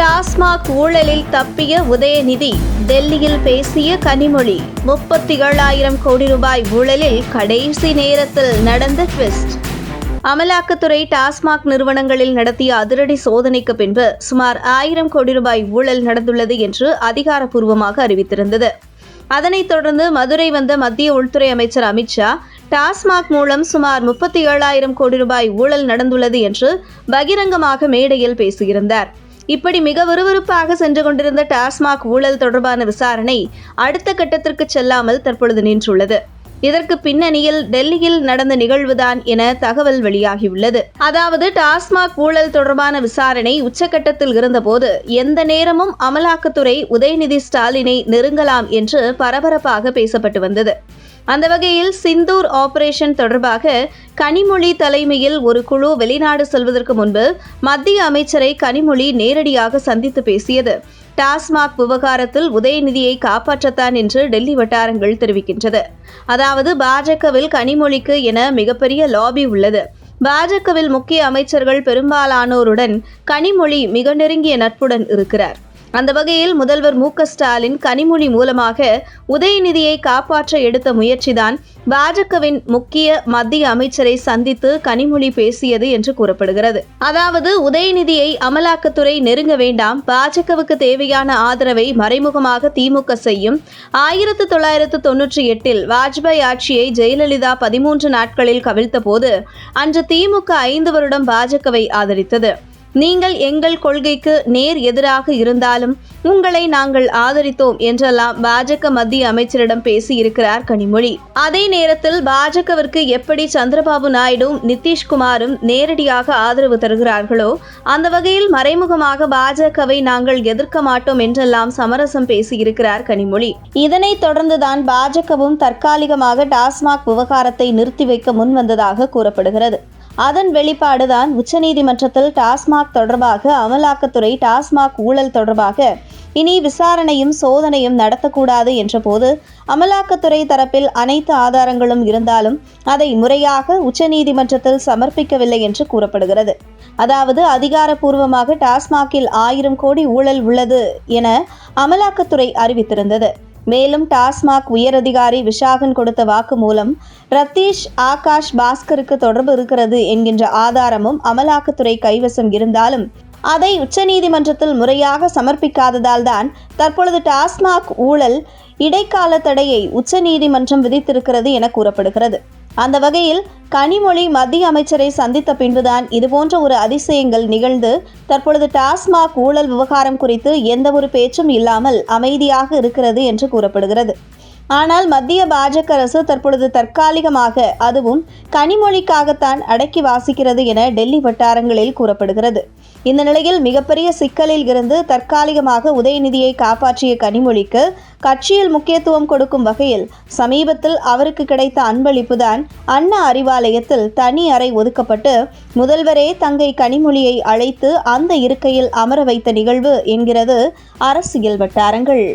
டாஸ்மாக் ஊழலில் தப்பிய உதயநிதி டெல்லியில் பேசிய கனிமொழி. முப்பத்தி ஏழாயிரம் கோடி ரூபாய் ஊழலில் கடைசி நேரத்தில் நடந்த ட்விஸ்ட். அமலாக்கத்துறை டாஸ்மாக் நிறுவனங்களில் நடத்திய அதிரடி சோதனைக்கு பின்பு சுமார் ஆயிரம் கோடி ரூபாய் ஊழல் நடந்துள்ளது என்று அதிகாரப்பூர்வமாக அறிவித்திருந்தது. அதனைத் தொடர்ந்து மதுரை வந்த மத்திய உள்துறை அமைச்சர் அமித்ஷா டாஸ்மாக் மூலம் சுமார் முப்பத்தி ஏழாயிரம் கோடி ரூபாய் ஊழல் நடந்துள்ளது என்று பகிரங்கமாக மேடையில் பேசியிருந்தார். இப்படி மிக விறுவிறுப்பாக சென்று கொண்டிருந்த டாஸ்மாக் ஊழல் தொடர்பான விசாரணை அடுத்த கட்டத்திற்கு செல்லாமல் தற்பொழுது நின்றுள்ளது. இதற்கு பின்னணியில் டெல்லியில் நடந்த நிகழ்வுதான் என தகவல் வெளியாகியுள்ளது. அதாவது டாஸ்மாக் ஊழல் தொடர்பான விசாரணை உச்சகட்டத்தில் இருந்தபோது எந்த நேரமும் அமலாக்கத்துறை உதயநிதி ஸ்டாலினை நெருங்கலாம் என்று பரபரப்பாக பேசப்பட்டு வந்தது. அந்த வகையில் சிந்தூர் ஆபரேஷன் தொடர்பாக கனிமொழி தலைமையில் ஒரு குழு வெளிநாடு செல்வதற்கு முன்பு மத்திய அமைச்சரை கனிமொழி நேரடியாக சந்தித்து பேசியது. டாஸ்மாக் விவகாரத்தில் உதயநிதியை காப்பாற்றத்தான் என்று டெல்லி வட்டாரங்கள் தெரிவிக்கின்றது. அதாவது பாஜகவில் கனிமொழிக்கு என மிகப்பெரிய லாபி உள்ளது. பாஜகவில் முக்கிய அமைச்சர்கள் பெரும்பாலானோருடன் கனிமொழி மிக நெருங்கிய நட்புடன் இருக்கிறார். அந்த வகையில் முதல்வர் மு ஸ்டாலின் கனிமொழி மூலமாக உதயநிதியை காப்பாற்ற எடுத்த முயற்சிதான் பாஜகவின் முக்கிய மத்திய அமைச்சரை சந்தித்து கனிமொழி பேசியது என்று கூறப்படுகிறது. அதாவது உதயநிதியை அமலாக்கத்துறை நெருங்க வேண்டாம் பாஜகவுக்கு தேவையான ஆதரவை மறைமுகமாக திமுக செய்யும். ஆயிரத்து தொள்ளாயிரத்து தொன்னூற்றி எட்டில் வாஜ்பாய் ஆட்சியை ஜெயலலிதா பதிமூன்று நாட்களில் கவிழ்த்த போது அன்று திமுக ஐந்து வருடம் பாஜகவை ஆதரித்தது. நீங்கள் எங்கள் கொள்கைக்கு நேர் எதிராக இருந்தாலும் உங்களை நாங்கள் ஆதரித்தோம் என்றெல்லாம் பாஜக மத்திய அமைச்சரிடம் பேசியிருக்கிறார் கனிமொழி. அதே நேரத்தில் பாஜகவிற்கு எப்படி சந்திரபாபு நாயுடும் நிதிஷ்குமாரும் நேரடியாக ஆதரவு தருகிறார்களோ அந்த வகையில் மறைமுகமாக பாஜகவை நாங்கள் எதிர்க்க மாட்டோம் என்றெல்லாம் சமரசம் பேசியிருக்கிறார் கனிமொழி. இதனைத் தொடர்ந்துதான் பாஜகவும் தற்காலிகமாக டாஸ்மாக் விவகாரத்தை நிறுத்தி வைக்க முன்வந்ததாக கூறப்படுகிறது. அதன் வெளிப்பாடுதான் உச்சநீதிமன்றத்தில் டாஸ்மாக் தொடர்பாக அமலாக்கத்துறை டாஸ்மாக் ஊழல் தொடர்பாக இனி விசாரணையும் சோதனையும் நடத்தக்கூடாது என்றபோது அமலாக்கத்துறை தரப்பில் அனைத்து ஆதாரங்களும் இருந்தாலும் அதை முறையாக உச்சநீதிமன்றத்தில் சமர்ப்பிக்கவில்லை என்று கூறப்படுகிறது. அதாவது அதிகாரப்பூர்வமாக டாஸ்மாகில் ஆயிரம் கோடி ஊழல் உள்ளது என அமலாக்கத்துறை அறிவித்திருந்தது. மேலும் டாஸ்மாக் உயரதிகாரி விஷாகன் கொடுத்த வாக்கு மூலம் ரத்தீஷ் ஆகாஷ் பாஸ்கருக்கு தொடர்பு இருக்கிறது என்கின்ற ஆதாரமும் அமலாக்கத்துறை கைவசம் இருந்தாலும் அதை உச்சநீதிமன்றத்தில் முறையாக சமர்ப்பிக்காததால் தான் தற்பொழுது டாஸ்மாக் ஊழல் இடைக்கால தடையை உச்சநீதிமன்றம் விதித்திருக்கிறது என கூறப்படுகிறது. அந்த வகையில் கனிமொழி மத்திய அமைச்சரை சந்தித்த பின்புதான் இதுபோன்ற ஒரு அதிசயங்கள் நிகழ்ந்து தற்பொழுது டாஸ்மாக் ஊழல் விவகாரம் குறித்து எந்த ஒரு பேச்சும் இல்லாமல் அமைதியாக இருக்கிறது என்று கூறப்படுகிறது. ஆனால் மத்திய பாஜக அரசு தற்பொழுது தற்காலிகமாக அதுவும் கனிமொழிக்காகத்தான் அடக்கி வாசிக்கிறது என டெல்லி வட்டாரங்களில் கூறப்படுகிறது. இந்த நிலையில் மிகப்பெரிய சிக்கலில் இருந்து தற்காலிகமாக உதயநிதியை காப்பாற்றிய கனிமொழிக்கு கட்சியில் முக்கியத்துவம் கொடுக்கும் வகையில் சமீபத்தில் அவருக்கு கிடைத்த அன்பளிப்புதான் அண்ணா அறிவாலயத்தில் தனி அறை ஒதுக்கப்பட்டு முதல்வரே தங்கை கனிமொழியை அழைத்து அந்த இருக்கையில் அமர வைத்த நிகழ்வு என்கிறது அரசியல் வட்டாரங்கள்.